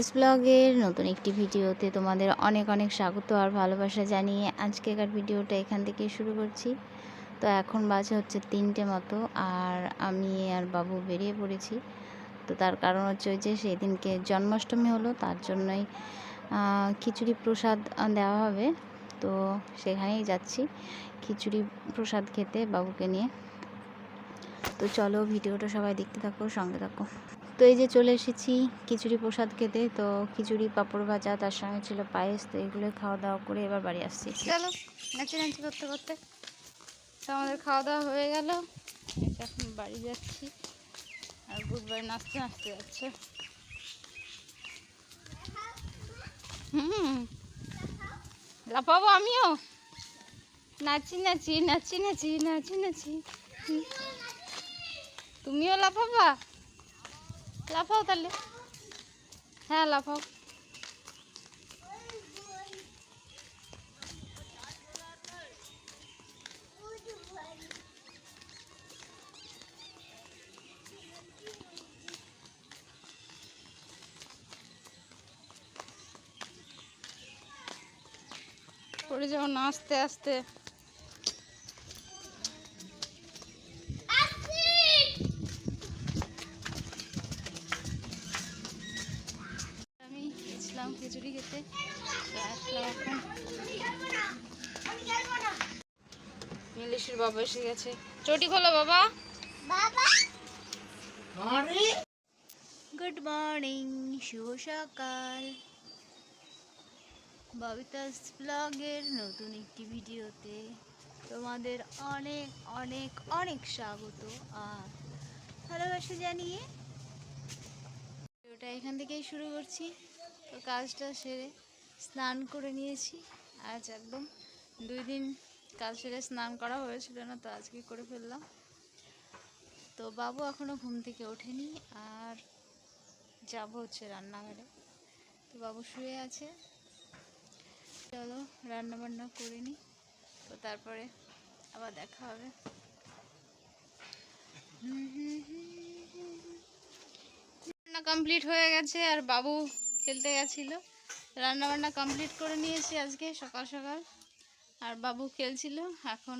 S ব্লগের নতুন একটি ভিডিওতে তোমাদের অনেক অনেক স্বাগত আর ভালোবাসা জানিয়ে আজকেকার ভিডিওটা এখান থেকে শুরু করছি। তো এখন বাজে হচ্ছে তিনটে মতো আর আমি আর বাবু বেরিয়ে পড়েছি। তো তার কারণ হচ্ছে ওই যে সেই দিনকে জন্মাষ্টমী হলো, তার জন্যই খিচুড়ি প্রসাদ দেওয়া হবে। তো সেখানেই যাচ্ছি খিচুড়ি প্রসাদ খেতে বাবুকে নিয়ে। তো চলো ভিডিওটা সবাই দেখতে থাকো, সঙ্গে থাকো। তো এই যে চলে এসেছি খিচুড়ি প্রসাদ খেতে। তো খিচুড়ি, পাঁপড় ভাজা, তার সঙ্গে ছিল পায়েস, তো এগুলো খাওয়া দাওয়া করে এবার বাড়ি আসছি। চলো, নাচি নাচি করতে করতে। তো আমাদের খাওয়া দাওয়া হয়ে গেল। এখন বাড়ি যাচ্ছি। আর বুধবার নাচতে নাচতে যাচ্ছে। হুম, লাফাবো আমিও। নাচি নাচি নাচি নাচি নাচি নাচি। তুমিও লাফাবা? লাফাও তাহলে। হ্যাঁ লাফাও। পড়ে যাব না আস্তে আস্তে। তো আসলাম এখন মিলিশির বাবা এসে গেছে। চটি খোলো বাবা। গুড মর্নিং শুভ সকাল। ববিতাস ব্লগের নতুন একটি ভিডিওতে তোমাদের অনেক অনেক অনেক স্বাগত আর ভালোবাসা জানিয়ে। ভিডিওটা এখান থেকেই শুরু করছি। তো কাজটা সেরে স্নান করে নিয়েছি। আজ একদম দুই দিন কাজ সেরে স্নান করা হয়েছিল না, তো আজকে করে ফেললাম। তো বাবু এখনও ঘুম থেকে ওঠেনি আর যাব হচ্ছে রান্নাঘরে। তো বাবু শুয়ে আছে। চলো রান্না বান্না করে নিই তো তারপরে আবার দেখা হবে। রান্না কমপ্লিট হয়ে গেছে আর বাবু খেলতে গেছিল। রান্না বান্না কমপ্লিট করে নিয়েছি আজকে সকাল সকাল। আর বাবু খেলছিল এখন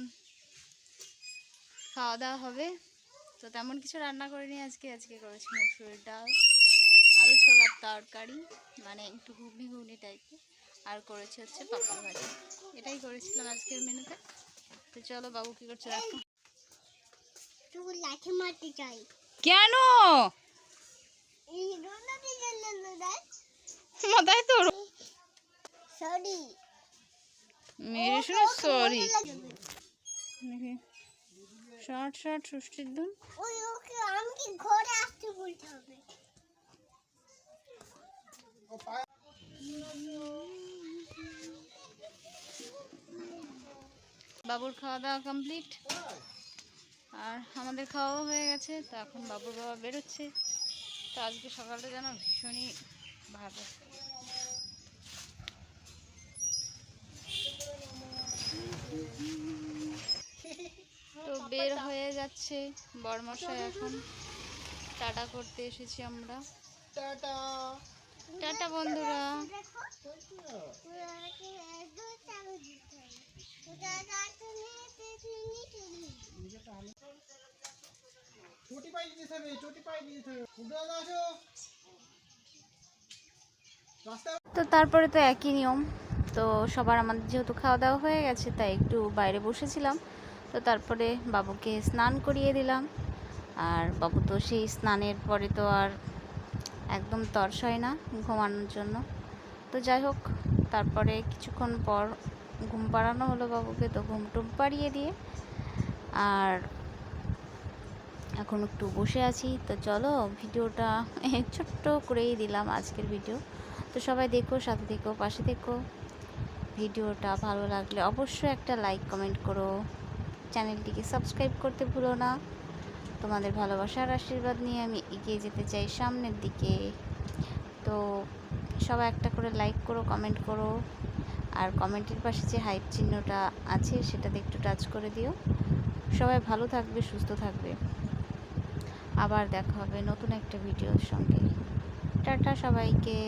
খাওয়া দাওয়া হবে। তো তেমন কিছু রান্না করিনি আজকে। আজকে করেছি মুসুরির ডাল আলু ছোলার তরকারি মানে একটু ঘুগনি ঘুগনি টাইপের আর করেছি হচ্ছে পাপড় ভাজি। এটাই করেছিলাম আজকের মেনুতে। তো চলো বাবু কী করছে চাই। কেন এই রোনাতে জন্য দেখ মাথায় তো সরি মেরে শুনে সরি শর্ট শর্ট ষষ্ঠীর দিন ওই ওকে আমি কি ঘরে আসতে বলতে হবে বাবুর খাওয়া দাওয়া কমপ্লিট আর আমাদের খাওয়াও হয়ে গেছে তো এখন বাবুর বাবা বেরোচ্ছে তো আজকে সকালটা যেন ভীষণই ভালো। তো বের হয়ে যাচ্ছে বরমশাই এখন। টাটা করতে এসেছি আমরা। টাটা। টাটা বন্ধুরা। ছোটি পাই দিয়েছে হবে ছোটি পাই দিয়েছে উঠে আসো। তো তারপরে তো একই নিয়ম। তো সবার আমাদের যেহেতু খাওয়া দাওয়া হয়ে গেছে, তাই একটু বাইরে বসেছিলাম। তো তারপরে বাবুকে স্নান করিয়ে দিলাম। আর বাবু তো সেই স্নানের পরে তো আর একদম তরস হয় না ঘুমানোর জন্য। তো যাই হোক, তারপরে কিছুক্ষণ পর ঘুম পাড়ানো হলো বাবুকে, তো ঘুম টুম পাড়িয়ে দিয়ে। আর এখন একটু বসে আছি। তো চলো, ভিডিওটা ছোট্ট করেই দিলাম আজকের ভিডিও। তো সবাই দেখো, সাথে দেখো পাশে দেখো ভিডিওটা ভালো লাগলে অবশ্যই একটা লাইক কমেন্ট করো। চ্যানেলটিকে সাবস্ক্রাইব করতে ভুলো না। তোমাদের ভালোবাসার আশীর্বাদ নিয়ে আমি এগিয়ে যেতে চাই সামনের দিকে। তো সবাই একটা করে লাইক করো কমেন্ট করো। আর কমেন্টের পাশে যে হাইপ চিহ্নটা আছে, সেটাতে একটু টাচ করে দিও। সবাই ভালো থাকবে, সুস্থ থাকবে। আবার দেখা হবে নতুন একটা ভিডিওর সঙ্গে। টাটা সবাইকে।